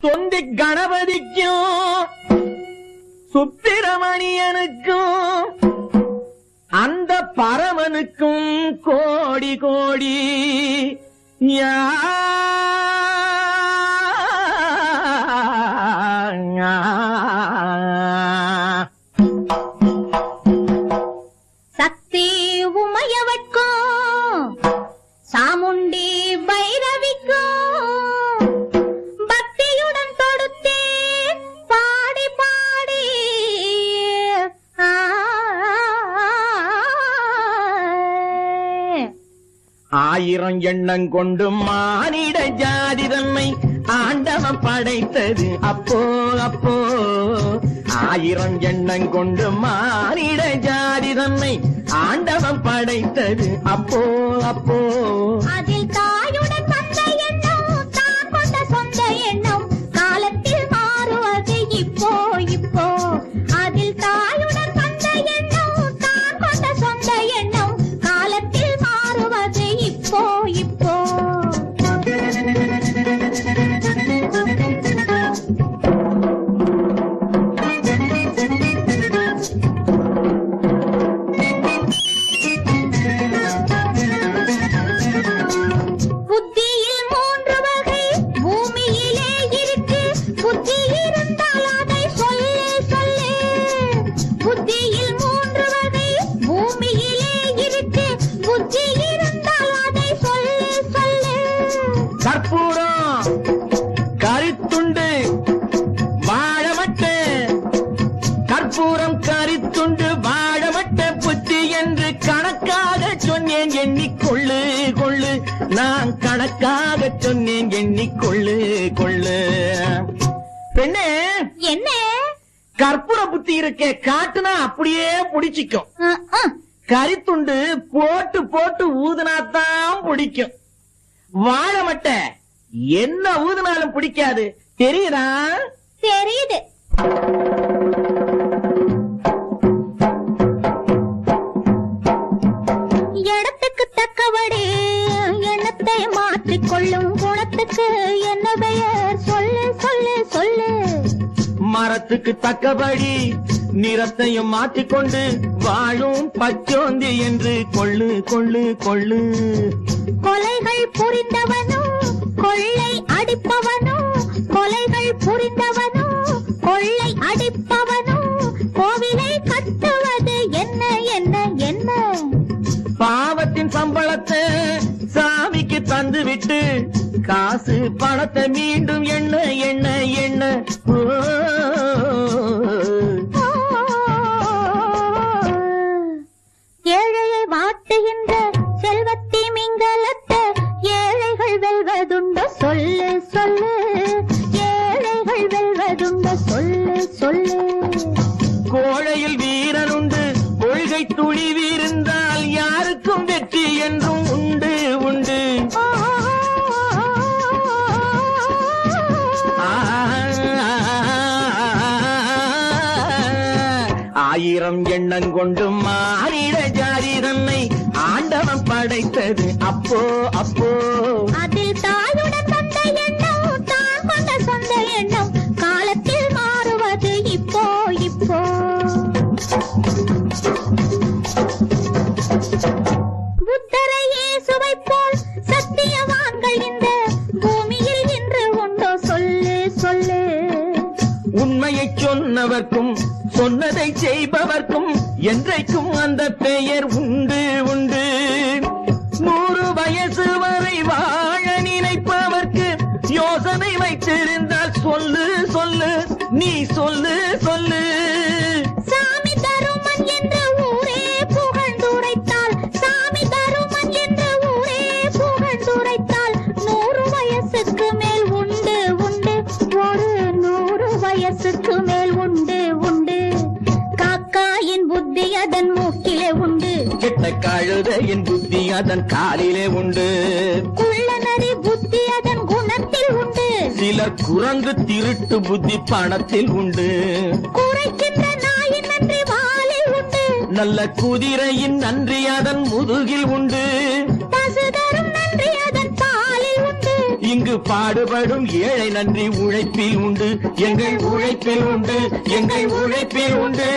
தொந்தி கணபதிக்கும் சுப்பிரமணியனுக்கும் அந்த பரமனுக்கும் கோடி கோடி ஞா- ஆயிரம் எண்ணம் கொண்டு மானிட ஜாதி தன்மை ஆண்டவன் படைத்தது. அப்போ அப்போ ஆயிரம் எண்ணம் கொண்டு மானிட ஜாதி தன்மை ஆண்டவன் படைத்தது. அப்போ அப்போ கணக்காக சொன்னேன் எண்ணிக்கொள்ளு கொள்ளு பெண்ணே என்ன? கற்பூர புத்தி இருக்கே காட்டுனா அப்படியே புடிச்சிக்கும். கரித்துண்டு போட்டு போட்டு ஊதுனாத்தான் பிடிக்கும். வாழமட்ட என்ன ஊதுனாலும் பிடிக்காது. தெரியுதா? தெரியுது. மரத்துக்கு தக்கபடி நிறத்தையும் மாற்றிக்கொண்டு வாழும் பச்சோந்தி என்று கொள்ளு கொள்ளு கொள்ளு. கொலைகள் புரிந்தவனும் கொள்ளை அடிப்பவனும் கொலைகள் புரிந்தவனும் கொள்ளை அடிப்பவனும் கோவிலை கட்டுவது என்ன என்ன என்ன? பாவத்தின் சம்பளத்தை சாமிக்கு தந்து விட்டு காசு பணத்தை மீண்டும் எண்ண. துளி துணிவிருந்தால் யாருக்கும் வெற்றி என்றும் உண்டு உண்டு. ஆயிரம் எண்ணம் கொண்டு மாறிட ஜாதி தன்னை ஆண்டவன் படைத்தது. அப்போ அப்போ. அதில் தாயுடன் உண்மையை சொன்னவர்க்கும் சொன்னதை செய்பவர்க்கும் என்றைக்கும் அந்த பெயர் உண்டு உண்டு. கெட்ட கழுதையின் புத்தி அதன் காலிலே உண்டு. குள்ளநரி புத்தி அதன் குணத்தில் உண்டு. சிலர் குரங்கு திருட்டு புத்தி பணத்தில் உண்டு. குறைக்கின்ற நாயின் நன்றி வாலில் உண்டு. நல்ல குதிரையின் நன்றி அதன் முதுகில் உண்டு. இங்கு பாடுபடும் ஏழை நன்றி உழைப்பில் உண்டு. எங்கள் உழைப்பில் உண்டு எங்கள் உழைப்பில் உண்டு.